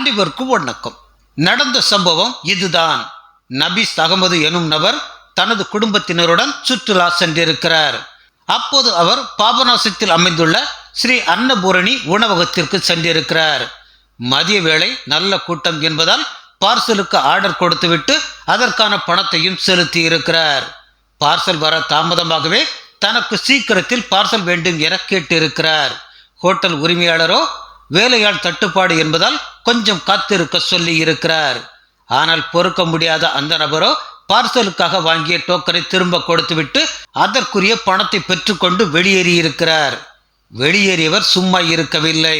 அனைவருக்கும் வணக்கம். நடந்த சம்பவம் இதுதான். நபீஸ் அகமது எனும் நபர் தனது குடும்பத்தினருடன் சுற்றுலா சென்றிருக்கிறார். அப்போது அவர் பாபநாசத்தில் அமைந்துள்ள ஸ்ரீ அன்னபூரணி உணவகத்திற்கு சென்றிருக்கிறார். மதிய வேளை நல்ல கூட்டம் என்பதால் பார்சலுக்கு ஆர்டர் கொடுத்துவிட்டு அதற்கான பணத்தையும் செலுத்தி இருக்கிறார் பார்சல் வர தாமதமாகவே தனக்கு சீக்கிரத்தில் பார்சல் வேண்டும் என கேட்டிருக்கிறார். ஹோட்டல் உரிமையாளரோ வேலையால் தட்டுப்பாடு என்பதால் கொஞ்சம் காத்திருக்க சொல்லி இருக்கிறார். ஆனால் பொறுக்க முடியாத அந்த நபரோ பார்சலுக்காக வாங்கிய டோக்கனை திரும்ப கொடுத்துவிட்டு அதற்குரிய பணத்தை பெற்றுக்கொண்டு வெளியேறியிருக்கிறார் வெளியேறியவர் சும்மா இருக்கவில்லை.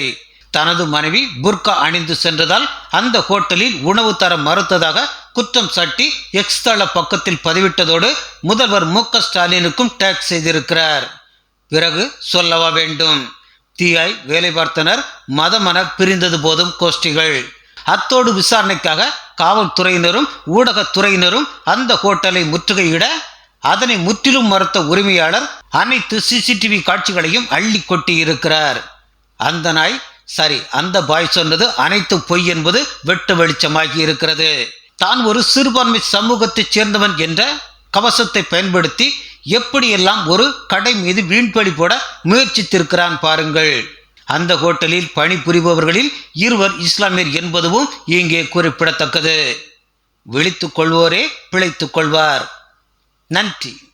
தனது மனைவி புர்கா அணிந்து சென்றதால் அந்த ஹோட்டலில் உணவு தர மறுத்ததாக குற்றம் சாட்டி எக்ஸ் தள பக்கத்தில் பதிவிட்டதோடு முதல்வர் மு ஸ்டாலினுக்கும் டேக் செய்திருக்கிறார். பிறகு சொல்லவா வேண்டும்? தீயாய் வேலை பார்த்தனர் மதமன பிரிந்தது போதும் கோஷ்டிகள். அத்தோடு விசாரணைக்காக காவல்துறையினரும் ஊடகத்துறையினரும் அந்த ஹோட்டலை முற்றுகையிட அதனை முற்றிலும் மறுத்த உரிமையாளர் அனைத்து சிசிடிவி காட்சிகளையும் அள்ளி கொட்டி இருக்கிறார் அந்த நாய் சரி அந்த பாய் சொன்னது அனைத்து பொய் என்பது வெட்டு வெளிச்சமாகி இருக்கிறது தான் ஒரு சிறுபான்மை சமூகத்தைச் சேர்ந்தவன் என்ற கவசத்தை பயன்படுத்தி எப்படியெல்லாம் ஒரு கடை மீது வீண்பழி போட முயற்சித்திருக்கிறான் பாருங்கள். அந்த ஹோட்டலில் பணிபுரிபவர்களில் இருவர் இஸ்லாமியர் என்பதுவும் இங்கே குறிப்பிடத்தக்கது. விழித்துக் கொள்வோரே பிழைத்துக் கொள்வார். நன்றி.